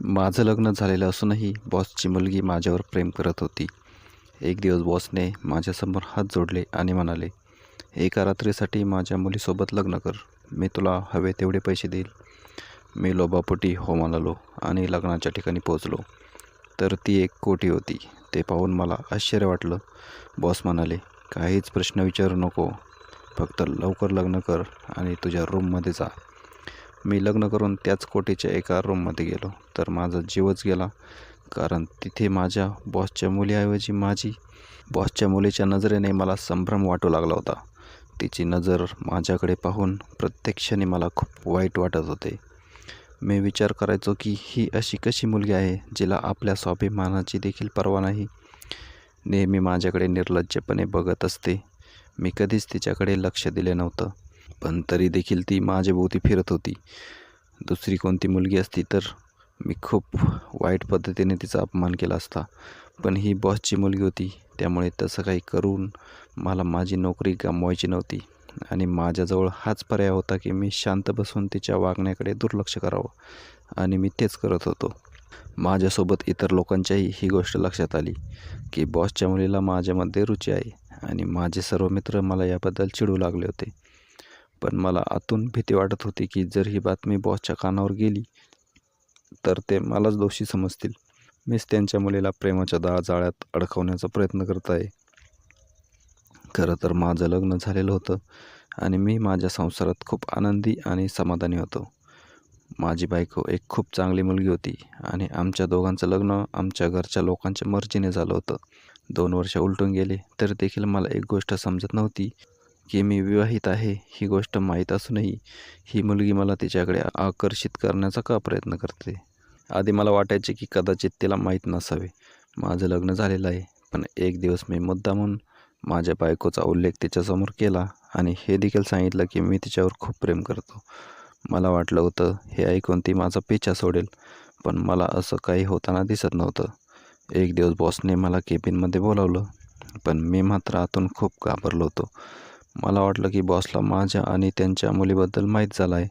माझं लग्न झालेलं असूनही बॉसची मुलगी माझ्यावर प्रेम करत होती. एक दिवस बॉसने माझ्यासमोर हात जोडले आणि म्हणाले एका रात्रीसाठी माझ्या मुलीसोबत लग्न कर. मी तुला हवे तेवढे पैसे देईल. मी लोबापोटी हो म्हणालो आणि लग्नाच्या ठिकाणी पोचलो तर ती एक कोटी होती. ते पाहून मला आश्चर्य वाटलं. बॉस म्हणाले काहीच प्रश्न विचारू नको. फक्त लवकर लग्न कर आणि तुझ्या रूममध्ये जा. मी लग्न करून त्याच कोटीच्या एका रूममध्ये गेलो. तर माझा जीवच गेला. कारण तिथे माझ्या बॉसच्या मुलीऐवजी माझी बॉसच्या मुलीच्या नजरेने मला संभ्रम वाटू लागला होता. तिची नजर माझ्याकडे पाहून प्रत्यक्षाने मला खूप वाईट वाटत होते. मी विचार करायचो की ही अशी कशी मुलगी आहे जिला आपल्या स्वाभिमानाची देखील पर्वा नाही? नेहमी माझ्याकडे निर्लज्जपणे बघत असते. मी कधीच तिच्याकडे लक्ष दिले नव्हतं. पण तरी देखील ती माझ्याभोवती फिरत होती. दुसरी कोणती मुलगी असती तर मी खूप वाईट पद्धतीने तिचा अपमान केला असता. पण ही बॉसची मुलगी होती त्यामुळे तसं काही करून मला माझी नोकरी गमवायची नव्हती. आणि माझ्याजवळ हाच पर्याय होता की मी शांत बसून तिच्या वागण्याकडे दुर्लक्ष करावं. आणि मी तेच करत होतो. माझ्यासोबत इतर लोकांच्याही ही गोष्ट लक्षात आली की बॉसच्या मुलीला माझ्यामध्ये रुची आहे. आणि माझे सर्व मित्र मला याबद्दल चिडू लागले होते. पण मला आतून भीती वाटत होती की जर ही बातमी बॉसच्या कानावर गेली तर ते मलाच दोषी समजतील. मीच त्यांच्या मुलीला प्रेमाच्या दाळ जाळ्यात अडकवण्याचा प्रयत्न करत आहे. खरं तर माझं लग्न झालेलं होतं आणि मी माझ्या संसारात खूप आनंदी आणि समाधानी होतो. माझी बायको एक खूप चांगली मुलगी होती आणि आमच्या दोघांचं लग्न आमच्या घरच्या लोकांच्या मर्जीने झालं होतं. दोन वर्ष उलटून गेले तर देखील मला एक गोष्ट समजत नव्हती की मी विवाहित आहे ही गोष्ट माहीत असूनही ही मुलगी मला तिच्याकडे आकर्षित करण्याचा का प्रयत्न करते? आधी मला वाटायचे की कदाचित तिला माहीत नसावे. माझं लग्न झालेलं आहे पण एक दिवस मी मुद्दा म्हणून माझ्या बायकोचा उल्लेख तिच्यासमोर केला आणि हे देखील सांगितलं की मी तिच्यावर खूप प्रेम करतो. मला वाटलं होतं हे ऐकून ती माझा पिछा सोडेल पण मला असं काही होताना दिसत नव्हतं. एक दिवस बॉसने मला केबिनमध्ये बोलावलं पण मी मात्र आतून खूप घाबरलो होतो. मला वाटलं की बॉसला माझ्या आणि त्यांच्या मुलीबद्दल माहीत झालं आहे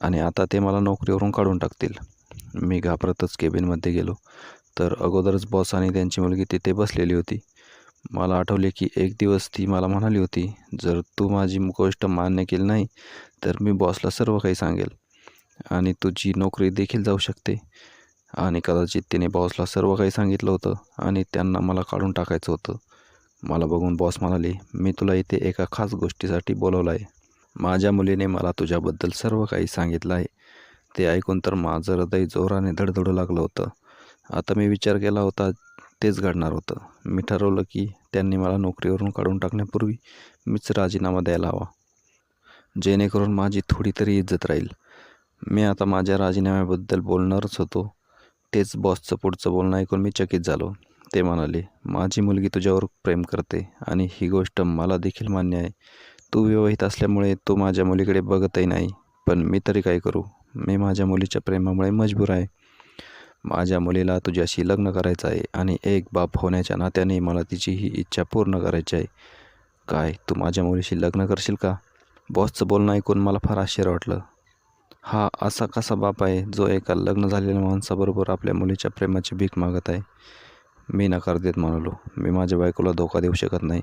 आणि आता ते मला नोकरीवरून काढून टाकतील. मी घाबरतच केबिनमध्ये गेलो. तर अगोदरच बॉस आणि त्यांची मुलगी तिथे बसलेली होती. मला आठवले की एक दिवस ती मला म्हणाली होती जर तू माझी गोष्ट मान्य केली नाही तर मी बॉसला सर्व काही सांगेल. आणि तुझी नोकरी देखील जाऊ शकते. आणि कदाचित तिने बॉसला सर्व काही सांगितलं होतं आणि त्यांना मला काढून टाकायचं होतं. मला बघून बॉस म्हणाले मी तुला इथे एका खास गोष्टीसाठी बोलवलं आहे माझ्या मुलीने मला तुझ्याबद्दल सर्व काही सांगितलं आहे. ते ऐकून तर माझं हृदय जोराने धडधडू लागलं होतं. आता मी विचार केला होता तेच घडणार होतं. मी ठरवलं की त्यांनी मला नोकरीवरून काढून टाकण्यापूर्वी मीच राजीनामा द्यायला हवा. जेणेकरून माझी थोडी तरी इज्जत राहील. मी आता माझ्या राजीनाम्याबद्दल बोलणारच होतो. तेच बॉसचं पुढचं बोलणं ऐकून मी चकित झालो. ते म्हणाले माझी मुलगी तुझ्यावर प्रेम करते आणि ही गोष्ट मला देखील मान्य आहे. तू विवाहित असल्यामुळे तू माझ्या मुलीकडे बघतही नाही पण मी तरी काय करू? मी माझ्या मुलीच्या प्रेमामुळे मजबूर आहे. माझ्या मुलीला तुझ्याशी लग्न करायचं आहे आणि एक बाप होण्याच्या नात्याने मला तिची ही इच्छा पूर्ण करायची आहे. काय तू माझ्या मुलीशी लग्न करशील का? बॉसचं बोलणं ऐकून मला फार आश्चर्य वाटलं. हा असा कसा बाप आहे जो एका लग्न झालेल्या माणसाबरोबर आपल्या मुलीच्या प्रेमाची भीक मागत आहे? मी नकार देत म्हणालो. मी माझ्या बायकोला धोका देऊ शकत नाही.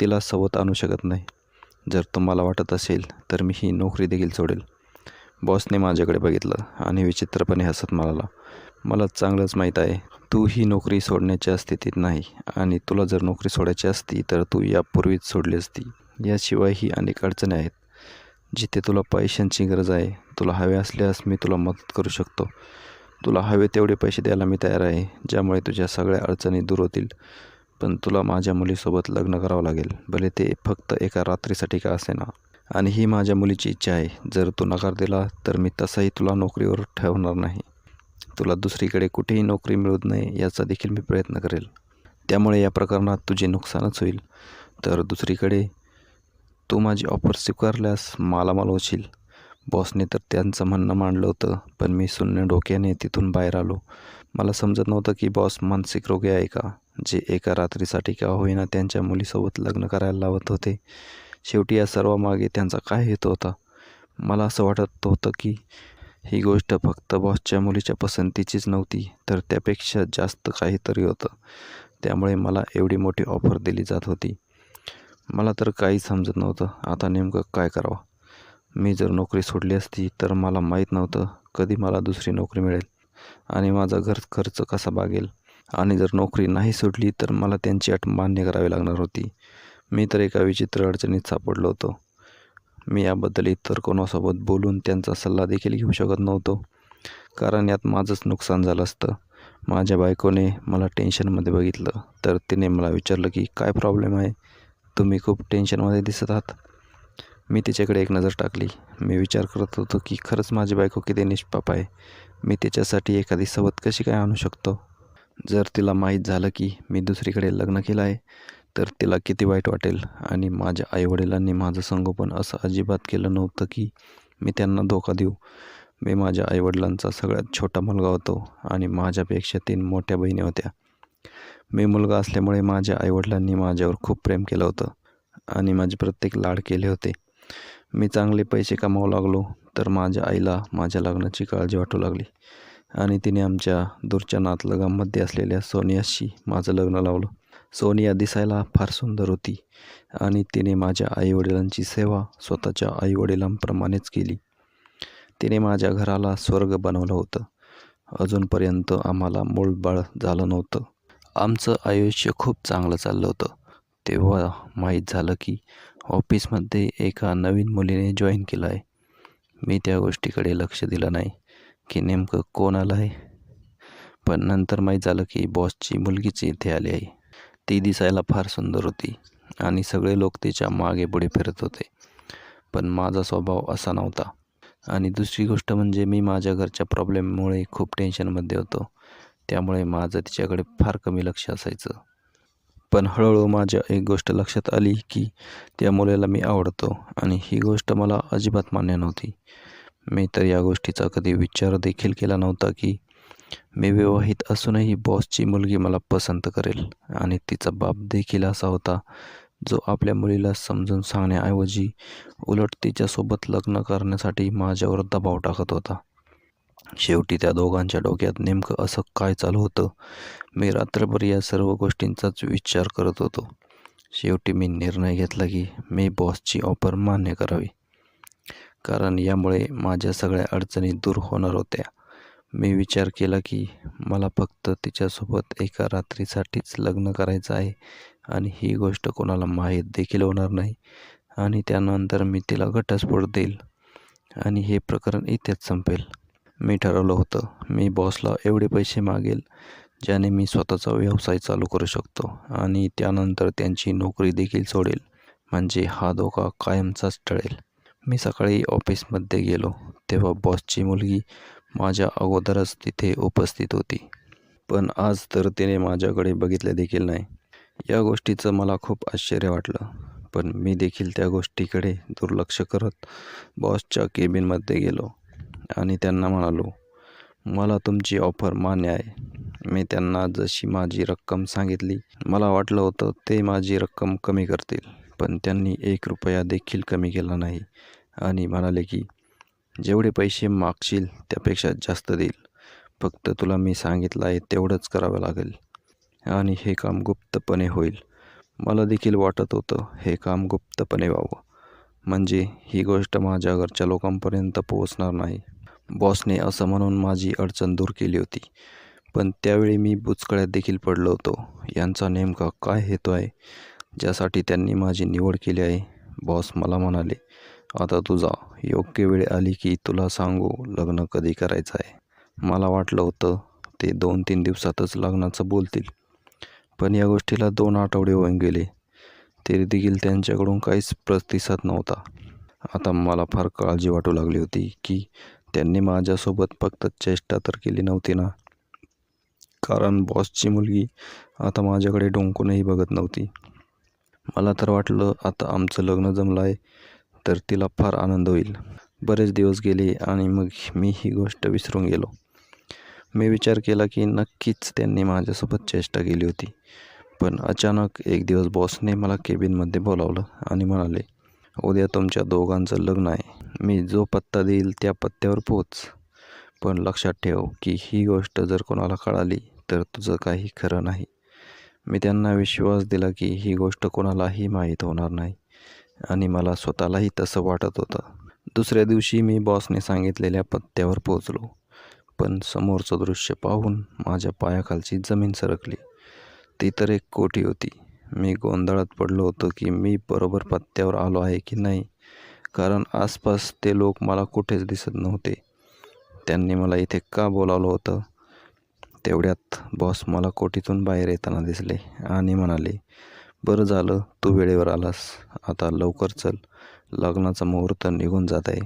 तिला सवत आणू शकत नाही. जर तुम्हाला वाटत असेल तर मी ही नोकरी देखील सोडेल. बॉसने माझ्याकडे बघितलं आणि विचित्रपणे हसत म्हणाला मला चांगलंच माहीत आहे. तू ही नोकरी सोडण्याच्या स्थितीत नाही आणि तुला जर नोकरी सोडायची असती तर तू यापूर्वीच सोडली असती. याशिवाय ही अनेक अडचणी आहेत. जिथे तुला पैशांची गरज आहे तुला हवे असल्यास मी तुला मदत करू शकतो. तुला हवे तेवढे पैसे द्यायला मी तयार आहे ज्यामुळे तुझ्या सगळ्या अडचणी दूर होतील. पण तुला माझ्या मुलीसोबत लग्न करावं लागेल भले ते फक्त एका रात्रीसाठी का असेना. आणि ही माझ्या मुलीची इच्छा आहे जर तू नकार दिला तर मी तसाही तुला नोकरीवर ठेवणार नाही. तुला दुसरीकडे कुठेही नोकरी मिळत नाही याचा देखील मी प्रयत्न करेल. त्यामुळे या प्रकरणात तुझे नुकसानच होईल. तर दुसरीकडे तू माझी ऑफर स्वीकारल्यास मालामाल होशील. बॉसने तर त्यांचं म्हणणं मांडलं होतं पण मी शून्य डोक्याने तिथून बाहेर आलो. मला समजत नव्हतं की बॉस मानसिक रोगी आहे का जे एका रात्रीसाठी का होईना त्यांच्या मुलीसोबत लग्न करायला लावत होते. शेवटी या सर्वामागे त्यांचा काय हेतू होता? मला असं वाटत होतं की ही गोष्ट फक्त बॉसच्या मुलीच्या पसंतीचीच नव्हती तर त्यापेक्षा जास्त काहीतरी होतं. त्यामुळे मला एवढी मोठी ऑफर दिली जात होती. मला तर काही समजत नव्हतं. आता नेमकं काय करावं? मी जर नोकरी सोडली असती तर मला माहीत नव्हतं कधी मला दुसरी नोकरी मिळेल आणि माझा घर खर्च कसा बागेल. आणि जर नोकरी नाही सोडली तर मला त्यांची अट मान्य करावी लागणार होती. मी तर एका विचित्र अडचणीत सापडलो होतो. मी याबद्दल इतर कोणासोबत बोलून त्यांचा सल्ला देखील घेऊ शकत नव्हतो. कारण यात माझंच नुकसान झालं असतं. माझ्या बायकोने मला टेन्शनमध्ये बघितलं. तर तिने मला विचारलं की काय प्रॉब्लेम आहे? तुम्ही खूप टेन्शनमध्ये दिसत आहात. मी तिच्याकडे एक नजर टाकली. मी विचार करत होतो की खरंच माझी बायको किती निष्पाप आहे. मी तिच्यासाठी एखादी सवत कशी काय आणू शकतो? जर तिला माहीत झालं की मी दुसरीकडे लग्न केलं आहे तर तिला किती वाईट वाटेल. आणि माझ्या आईवडिलांनी माझं संगोपन असं अजिबात केलं नव्हतं की मी त्यांना धोका देऊ. मी माझ्या आईवडिलांचा सगळ्यात छोटा मुलगा होतो आणि माझ्यापेक्षा तीन मोठ्या बहिणी होत्या. मी मुलगा असल्यामुळे माझ्या आईवडिलांनी माझ्यावर खूप प्रेम केलं होतं आणि माझे प्रत्येक लाड केले होते. मी चांगले पैसे कमावू लागलो तर माझ्या आईला माझ्या लग्नाची काळजी वाटू लागली. आणि तिने आमच्या दूरच्या नातलगामध्ये असलेल्या सोनियाशी माझं लग्न लावलं. सोनिया दिसायला फार सुंदर होती आणि तिने माझ्या आईवडिलांची सेवा स्वतःच्या आईवडिलांप्रमाणेच केली. तिने माझ्या घराला स्वर्ग बनवलं होतं. अजूनपर्यंत आम्हाला मूळबाळ झालं नव्हतं. आमचं आयुष्य खूप चांगलं चाललं होतं. तेव्हा माहीत झालं की ऑफिसमध्ये एका नवीन मुलीने जॉईन केलं आहे मी त्या गोष्टीकडे लक्ष दिलं नाही की नेमकं कोण आलं आहे पण नंतर माहीत झालं की बॉसची मुलगीच इथे आली आहे. ती दिसायला फार सुंदर होती आणि सगळे लोक तिच्यामागे पुढे फिरत होते. पण माझा स्वभाव असा नव्हता. आणि दुसरी गोष्ट म्हणजे मी माझ्या घरच्या प्रॉब्लेममुळे खूप टेन्शनमध्ये होतो. त्यामुळे माझं तिच्याकडे फार कमी लक्ष असायचं. पण हळूहळू माझ्या एक गोष्ट लक्षात आली की त्या मुलीला मी आवडतो आणि ही गोष्ट मला अजिबात मान्य नव्हती. मी तर या गोष्टीचा कधी विचार देखील केला नव्हता की मी विवाहित असूनही बॉसची मुलगी मला पसंत करेल आणि तिचा बाप देखील असा होता जो आपल्या मुलीला समजून सांगण्याऐवजी उलट तिच्यासोबत लग्न करण्यासाठी माझ्यावर दबाव टाकत होता. शेवटी त्या दोघांच्या डोक्यात नेमकं असं काय चालू होतं मी रात्रभर या सर्व गोष्टींचाच विचार करत होतो. शेवटी मी निर्णय घेतला की मी बॉसची ऑफर मान्य करावी. कारण यामुळे माझ्या सगळ्या अडचणी दूर होणार होत्या. मी विचार केला की मला फक्त तिच्यासोबत एका रात्रीसाठीच लग्न करायचं आहे आणि ही गोष्ट कोणाला माहीत देखील होणार नाही आणि त्यानंतर मी तिला घटस्फोट देईल आणि हे प्रकरण इथेच संपेल. मी ठरवलं होतं मी बॉसला एवढे पैसे मागेल ज्याने मी स्वतःचा व्यवसाय चालू करू शकतो आणि त्यानंतर त्यांची नोकरी देखील सोडेल. म्हणजे हा धोका कायमचाच टळेल. मी सकाळी ऑफिसमध्ये गेलो. तेव्हा बॉसची मुलगी माझ्या अगोदरच तिथे उपस्थित होती. पण आज तर तिने माझ्याकडे बघितले देखील नाही. या गोष्टीचं मला खूप आश्चर्य वाटलं. पण मी देखील त्या गोष्टीकडे दुर्लक्ष करत बॉसच्या केबिनमध्ये गेलो आणि त्यांना म्हणालो मला तुमची ऑफर मान्य आहे. मी त्यांना जशी माझी रक्कम सांगितली मला वाटलं होतं ते माझी रक्कम कमी करतील पण त्यांनी एक रुपया देखील कमी केला नाही. आणि म्हणाले की जेवढे पैसे मागशील त्यापेक्षा जास्त देईल. फक्त तुला मी सांगितलं आहे तेवढंच करावं लागेल. आणि हे काम गुप्तपणे होईल. मला देखील वाटत होतं हे काम गुप्तपणे व्हावं. म्हणजे ही गोष्ट माझ्या घरच्या लोकांपर्यंत पोहोचणार नाही. बॉसने असं म्हणून माझी अडचण दूर केली होती. पण त्यावेळी मी बुचकळ्यात देखील पडलो होतो. यांचा नेमका काय हेतू आहे? ज्यासाठी त्यांनी माझी निवड केली आहे बॉस मला म्हणाले आता तुझा योग्य वेळ आली की तुला सांगू लग्न कधी करायचं आहे. मला वाटलं होतं ते दोन तीन दिवसातच लग्नाचं बोलतील. पण या गोष्टीला दोन आठवडे होऊन गेले. तरी देखील त्यांच्याकडून काहीच प्रतिसाद नव्हता. आता मला फार काळजी वाटू लागली होती की त्यांनी माझ्यासोबत फक्त चेष्टा तर केली नव्हती ना. कारण बॉसची मुलगी आता माझ्याकडे डोंकूनही बघत नव्हती. मला तर वाटलं आता आमचं लग्न जमलं आहे तर तिला फार आनंद होईल. बरेच दिवस गेले आणि मग मी ही गोष्ट विसरून गेलो. मी विचार केला की नक्कीच त्यांनी माझ्यासोबत चेष्टा केली होती. पण अचानक एक दिवस बॉसने मला केबिनमध्ये बोलावलं आणि म्हणाले उद्या तुमच्या दोघांचं लग्न आहे. मी जो पत्ता देईल त्या पत्त्यावर पोच पण लक्षात ठेव की ही गोष्ट जर कोणाला कळाली तर तुझं काही खरं नाही. मी त्यांना विश्वास दिला की ही गोष्ट कोणालाही माहीत होणार नाही. आणि मला स्वतःलाही तसं वाटत होतं. दुसऱ्या दिवशी मी बॉसने सांगितलेल्या पत्त्यावर पोचलो पण समोरचं दृश्य पाहून माझ्या पायाखालची जमीन सरकली. ती तर एक कोठी होती. मी गोंधळात पडलो होतो की मी बरोबर पत्त्यावर आलो आहे की नाही. कारण आसपास ते लोक मला कुठेच दिसत नव्हते. त्यांनी मला इथे का बोलावलं होतं? तेवढ्यात बॉस मला कोटीतून बाहेर येताना दिसले आणि म्हणाले बरं झालं तू वेळेवर आलास. आता लवकर चल. लग्नाचा मुहूर्त निघून जात आहे.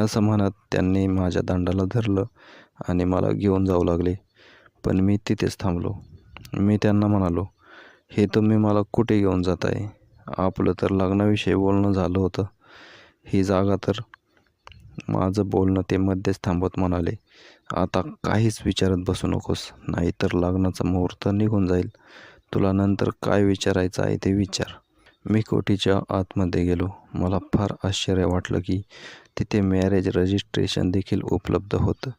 असं म्हणत त्यांनी माझ्या दांडाला धरलं आणि मला घेऊन जाऊ लागले. पण मी तिथेच थांबलो. मी त्यांना म्हणालो हे तुम्ही मला कुठे घेऊन जात आहे आपलं तर लग्नाविषयी बोलणं झालं होतं. ही जागा तर माझं बोलणं ते मध्येच थांबत म्हणाले आता काहीच विचारत बसू नकोस नाहीतर लग्नाचा मुहूर्त निघून जाईल. तुला नंतर काय विचारायचं आहे ते विचार. मी कोटीच्या आतमध्ये गेलो. मला फार आश्चर्य वाटलं की तिथे मॅरेज रजिस्ट्रेशन देखील उपलब्ध होतं.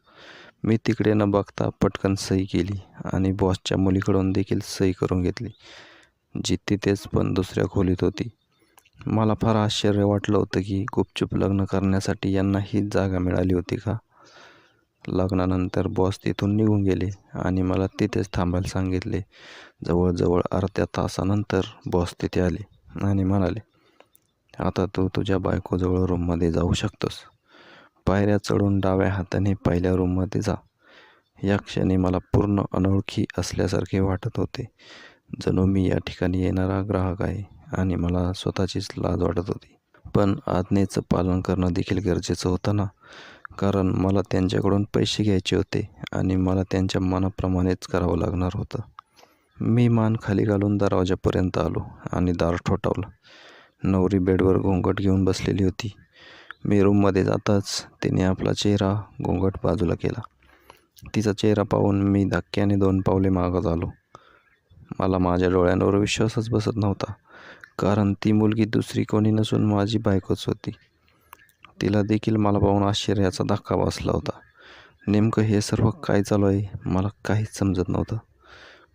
मी तिकडे न बघता पटकन सही केली आणि बॉसच्या मुलीकडून देखील सही करून घेतली जी तिथेच पण दुसऱ्या खोलीत होती. मला फार आश्चर्य वाटलं होतं की गुपचूप लग्न करण्यासाठी यांना हीच जागा मिळाली होती का? लग्नानंतर बॉस तिथून निघून गेले आणि मला तिथेच थांबायला सांगितले. जवळजवळ अर्ध्या तासानंतर बॉस तिथे आले आणि म्हणाले आता तू तुझ्या बायकोजवळ रूममध्ये जाऊ शकतोस. पायऱ्या चढून डाव्या हाताने पहिल्या रूममध्ये जा. या क्षणी मला पूर्ण अनोळखी असल्यासारखे वाटत होते. जणू मी या ठिकाणी येणारा ग्राहक आहे. आणि मला स्वतःचीच लाज वाटत होती. पण आज्ञेचं पालन करणं देखील गरजेचं होतं ना? कारण मला त्यांच्याकडून पैसे घ्यायचे होते आणि मला त्यांच्या मनाप्रमाणेच करावं लागणार होतं. मी मान खाली घालून दरवाजापर्यंत आलो आणि दार ठोठावलं. नवरी बेडवर घोंगट घेऊन बसलेली होती. मी रूममध्ये जाताच तिने आपला चेहरा घोंगट बाजूला केला. तिचा चेहरा पाहून मी धक्क्याने दोन पावले मागत आलो मला माझ्या डोळ्यांवर विश्वासच बसत नव्हता. कारण ती मुलगी दुसरी कोणी नसून माझी बायकोच होती. तिला देखील मला पाहून आश्चर्याचा धक्का बसला होता. नेमकं हे सर्व काय चालू आहे? मला काहीच समजत नव्हतं.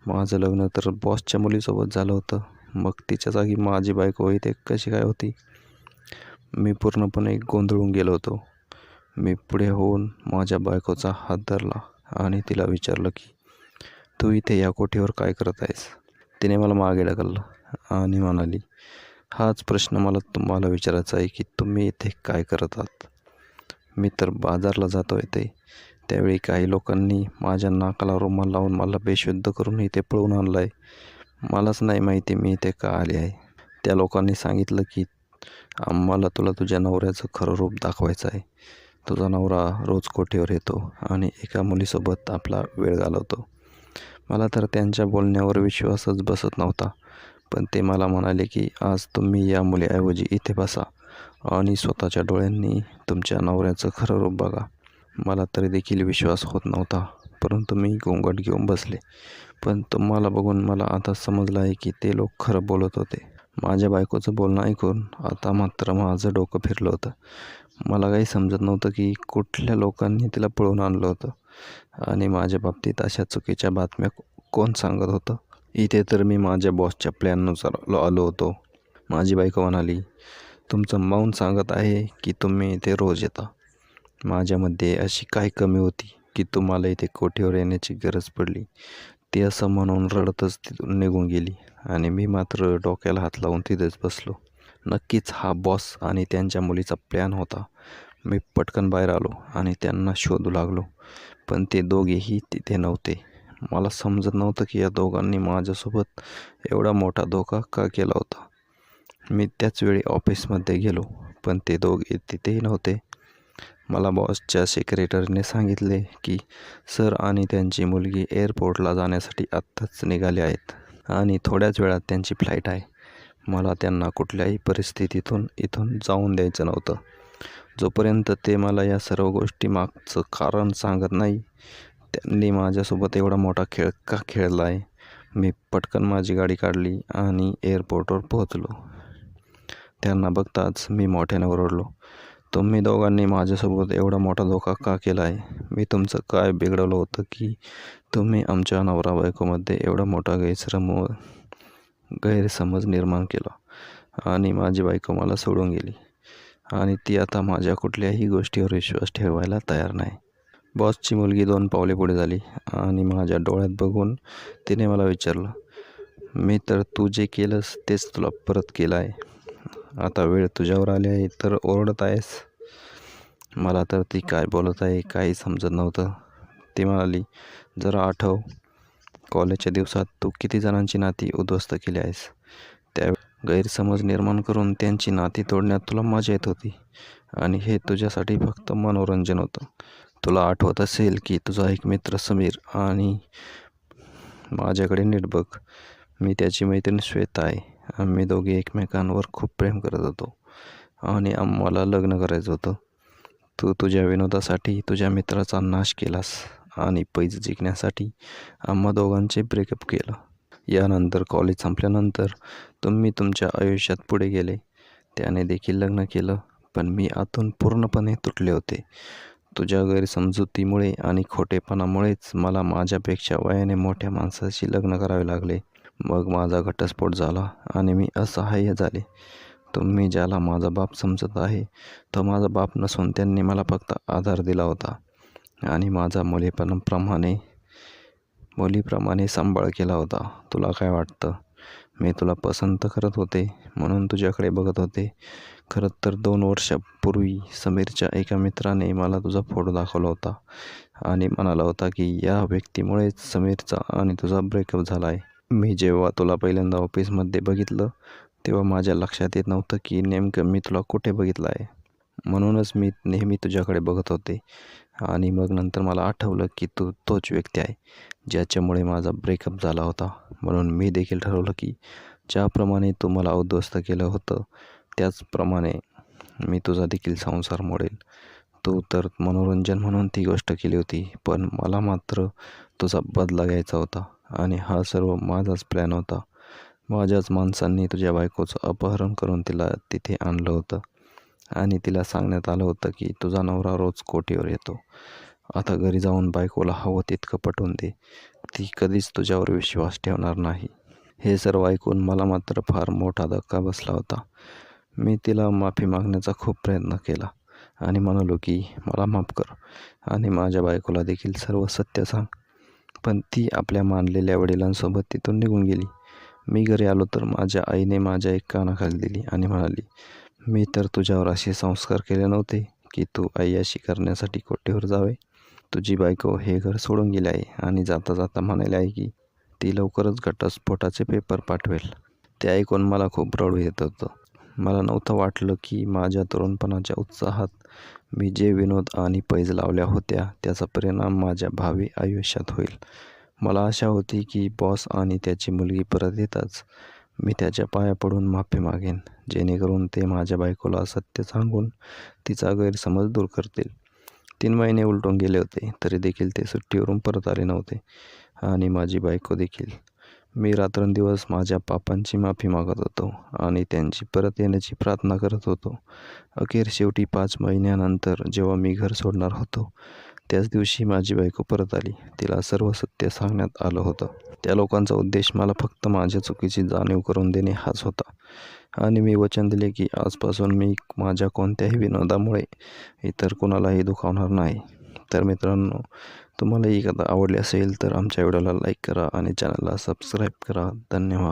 माझं लग्न तर बॉसच्या मुलीसोबत झालं होतं. मग तिच्या जागी माझी बायको इथे कशी काय होती? मी पूर्णपणे गोंधळून गेलो होतो. मी पुढे होऊन माझ्या बायकोचा हात धरला आणि तिला विचारलं की तू इथे या कोठीवर काय करत आहेस? तिने मला मागे ढकललं आणि म्हणाली हाच प्रश्न मला तुम्हाला विचारायचा आहे की तुम्ही इथे काय करत आहात? मी तर बाजारला जातो इथे. त्यावेळी काही लोकांनी माझ्या नाकाला रुमाल लावून मला बेशुद्ध करून इथे पळवून आणलं आहे मलाच नाही माहिती मी इथे का आले आहे. त्या लोकांनी सांगितलं की आम्हाला तुला तुझ्या नवऱ्याचं खरं रूप दाखवायचं आहे. तुझा नवरा रोज कोठेवर येतो आणि एका मुलीसोबत आपला वेळ घालवतो. मला तर त्यांच्या बोलण्यावर विश्वासच बसत नव्हता. पण ते मला म्हणाले की आज तुम्ही या मुलीऐवजी इथे बसा आणि स्वतःच्या डोळ्यांनी तुमच्या नवऱ्याचं खरं रूप बघा. मला तरी देखील विश्वास होत नव्हता परंतु मी गोंगाट घेऊन बसले. पण तुम्हाला बघून मला आता समजलं आहे की ते लोक खरं बोलत होते. माझ्या बायकोचं बोलणं ऐकून आता मात्र माझं डोकं फिरलं होतं. मला काही समजत नव्हतं की कुठल्या लोकांनी तिला पळून आणलं होतं आणि माझ्या बाबतीत अशा चुकीच्या बातम्या कोण सांगत होतं? इथे तर मी माझ्या बॉसच्या प्लॅननुसार आलो होतो. माझी बायको म्हणाली तुमचं माऊन सांगत आहे की तुम्ही इथे रोज येता. माझ्यामध्ये अशी काय कमी होती की तुम्हाला इथे कोठीवर येण्याची गरज पडली? ती असं म्हणून रडतच तिथून निघून गेली आणि मी मात्र डोक्याला हात लावून तिथेच बसलो. नक्कीच हा बॉस आणि त्यांच्या मुलीचा प्लॅन होता. मी पटकन बाहेर आलो आणि त्यांना शोधू लागलो. पण ते दोघेही तिथे नव्हते. मला समजत नव्हतं की या दोघांनी माझ्यासोबत एवढा मोठा धोका का केला होता. मी त्याच वेळी ऑफिसमध्ये गेलो पण ते दोघे तिथेही नव्हते. मला बॉसच्या सेक्रेटरीने सांगितले की सर आणि त्यांची मुलगी एअरपोर्टला जाण्यासाठी आत्ताच निघाले आहेत आणि थोड्याच वेळात त्यांची फ्लाईट आहे. मला त्यांना कुठल्याही परिस्थितीतून इथून जाऊन द्यायचं नव्हतं. जोपर्यंत ते मला या सर्व गोष्टी मागचं कारण सांगत नाही त्यांनी माझ्यासोबत एवढा मोठा खेळ का खेळला आहे मी पटकन माझी गाडी काढली आणि एअरपोर्टवर पोहोचलो. त्यांना बघताच मी मोठ्याने ओरडलो तुम्ही दोघांनी माझ्यासोबत एवढा मोठा धोका का केला आहे मी तुमचं काय बिघडवलं होतं की तुम्ही आमच्या नवरा बायकोमध्ये एवढा मोठा गैरसम गैरसमज निर्माण केला आणि माझी बायको मला सोडून गेली? आणि ती आता माझ्या कुठल्याही गोष्टीवर विश्वास ठेवायला तयार नाही. बॉसची मुलगी दोन पावले पुढे झाली आणि माझ्या डोळ्यात बघून तिने मला विचारलं मी तर तू जे केलंस तेच तुला परत केलं आहे. आता वेळ तुझ्यावर आली आहे तर ओरडत आहेस. मला तर ती काय बोलत आहे काही समजत नव्हतं. ती म्हणाली जरा आठव कॉलेजच्या दिवसात तू किती जणांची नाती उद्ध्वस्त केली आहेस? त्या गैरसमज निर्माण करून त्यांची नाती तोडण्यात तुला मजा येत होती आणि हे तुझ्यासाठी फक्त मनोरंजन होतं. तुला आठवत असेल की तुझा एक मित्र समीर आणि माझ्याकडे नीट बघ. मी त्याची मैत्रीण श्वेता आहे. आम्ही दोघे एकमेकांवर खूप प्रेम करत होतो आणि आम्हाला लग्न करायचं होतं. तू तुझ्या विनोदासाठी तुझ्या मित्राचा नाश केलास आणि पैज जिंकण्यासाठी आम्हा दोघांचे ब्रेकअप केलं. यानंतर कॉलेज संपल्यानंतर तुम्ही तुमच्या आयुष्यात पुढे गेले. त्याने देखील लग्न केलं पण मी आतून पूर्णपणे तुटले होते. तुझ्या गैरसमजुतीमुळे आणि खोटेपणामुळेच मला माझ्यापेक्षा वयाने मोठ्या माणसाशी लग्न करावे लागले. मग माझा घटस्फोट झाला आणि मी असहाय्य झाले. तुम्ही ज्याला माझा बाप समजत आहे तो माझा बाप नसून त्यांनी मला फक्त आधार दिला होता आणि माझा मुलीपणाप्रमाणे मुलीप्रमाणे सांभाळ केला होता. तुला काय वाटतं? मी तुला पसंत करत होते म्हणून तुझ्याकडे बघत होते. खरं तर दोन वर्षापूर्वी समीरच्या एका मित्राने मला तुझा फोटो दाखवला होता. आणि म्हणाला होता की या व्यक्तीमुळेच समीरचा आणि तुझा ब्रेकअप झाला आहे मी जेव्हा तुला पहिल्यांदा ऑफिसमध्ये बघितलं तेव्हा माझ्या लक्षात येत नव्हतं की नेमकं मी तुला कुठे बघितलं आहे म्हणूनच मी नेहमी तुझ्याकडे बघत होते. आणि मग नंतर मला आठवलं की तू तोच व्यक्ती आहे ज्याच्यामुळे माझा ब्रेकअप झाला होता. म्हणून मी देखील ठरवलं की ज्याप्रमाणे तू मला उद्ध्वस्त केलं होतं त्याचप्रमाणे मी तुझा देखील संसार मोडेल. तू तर मनोरंजन म्हणून ती गोष्ट केली होती पण मला मात्र तुझा बदला घ्यायचा होता आणि हा सर्व माझाच प्लॅन होता. माझ्याच माणसांनी तुझ्या बायकोचं अपहरण करून तिला तिथे आणलं होतं आणि तिला सांगण्यात आलं होतं की तुझा नवरा रोज कोटीवर येतो. आता घरी जाऊन बायकोला हवं तितकं पटवून दे. ती कधीच तुझ्यावर विश्वास ठेवणार नाही. हे सर्व ऐकून मला मात्र फार मोठा धक्का बसला होता. मी तिला माफी मागण्याचा खूप प्रयत्न केला आणि म्हणालो की मला माफ कर आणि माझ्या बायकोला देखील सर्व सत्य सांग. पण ती आपल्या मानलेल्या वडिलांसोबत तिथून निघून गेली. मी घरी आलो तर माझ्या आईने माझ्या एक कानाखाली दिली आणि म्हणाली मी तर तुझ्यावर असे संस्कार केले नव्हते की तू अय्याशी करण्यासाठी कोठेवर जावे. तुझी बायको हे घर सोडून गेले आहे आणि जाता जाता म्हणाले आहे की ती लवकरच घटस्फोटाचे पेपर पाठवेल. ते ऐकून मला खूप रडू येत होतं. मला नव्हतं वाटलं की माझ्या तरुणपणाच्या उत्साहात मी जे विनोद आणि पैज लावल्या होत्या त्याचा परिणाम माझ्या भावी आयुष्यात होईल. मला आशा होती की बॉस आणि त्याची मुलगी परत येताच मी त्याच्या पाया पडून माफी मागेन जेणेकरून ते माझ्या बायकोला सत्य सांगून तिचा गैरसमज दूर करतील. तीन महिने उलटून गेले होते तरी देखील ते सुट्टीवरून परत आले नव्हते आणि माझी बायको देखील मी रात्रंदिवस माझ्या पापांची माफी मागत होतो आणि त्यांची परत येण्याची प्रार्थना करत होतो. अखेर शेवटी पाच महिन्यानंतर जेव्हा मी घर सोडणार होतो त्याच दिवशी माझी बायको परत आली. तिला सर्व सत्य सांगण्यात आलं होतं. त्या लोकांचा उद्देश मला फक्त माझ्या चुकीची जाणीव करून देणे हाच होता. आणि मी वचन दिले की आजपासून मी माझ्या कोणत्याही विनोदामुळे इतर कोणालाही दुखावणार नाही. तर मित्रांनो तुम्हाला ही कथा आवडली असेल तर आमच्या व्हिडिओला लाईक करा आणि चॅनलला सबस्क्राईब करा. धन्यवाद.